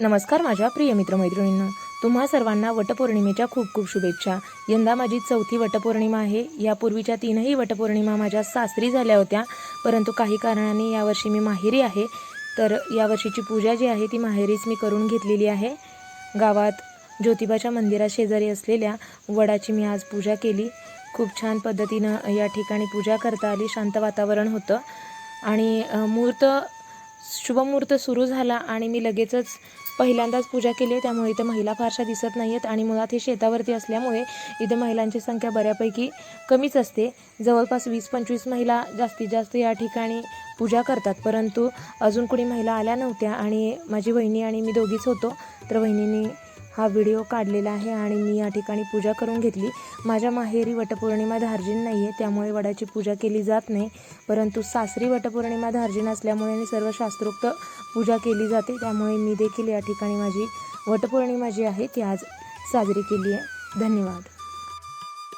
नमस्कार माझ्या प्रिय मित्रमैत्रिणींना. तुम्हा सर्वांना वटपौर्णिमेच्या खूप खूप शुभेच्छा. यंदा माझी चौथी वटपौर्णिमा आहे. यापूर्वीच्या तीनही वटपौर्णिमा माझ्या सासरी झाल्या होत्या. परंतु काही कारणाने यावर्षी मी माहेरी आहे. तर यावर्षीची पूजा जी आहे ती माहेरीच मी करून घेतलेली आहे. गावात ज्योतिबाच्या मंदिरा शेजारी असलेल्या वडाची मी आज पूजा केली. खूप छान पद्धतीनं या ठिकाणी पूजा करता आली. शांत वातावरण होतं. आणि मुहूर्त शुभमुहूर्त सुरू झाला आणि मी लगेचच पहिल्यांदाच पूजा केली आहे. त्यामुळे इथं महिला फारशा दिसत नाही आहेत आणि मुळात हे शेतावरती असल्यामुळे इथं महिलांची संख्या बऱ्यापैकी कमीच असते. जवळपास वीस पंचवीस महिला जास्तीत जास्त या ठिकाणी पूजा करतात. परंतु अजून कोणी महिला आल्या नव्हत्या आणि माझी वहिनी आणि मी दोघीच होतो. तर वहिनीने हा व्हिडिओ काढलेला आहे आणि मी या ठिकाणी पूजा करून घेतली. माझ्या माहेरी वटपौर्णिमा धार्जिन नाही आहे त्यामुळे वडाची पूजा केली जात नाही. परंतु सासरी वटपौर्णिमा धार्जिन असल्यामुळे मी सर्व शास्त्रोक्त पूजा केली जाते त्यामुळे मी देखील या ठिकाणी माझी वटपौर्णिमा जी आहे ती आज साजरी केली आहे. धन्यवाद.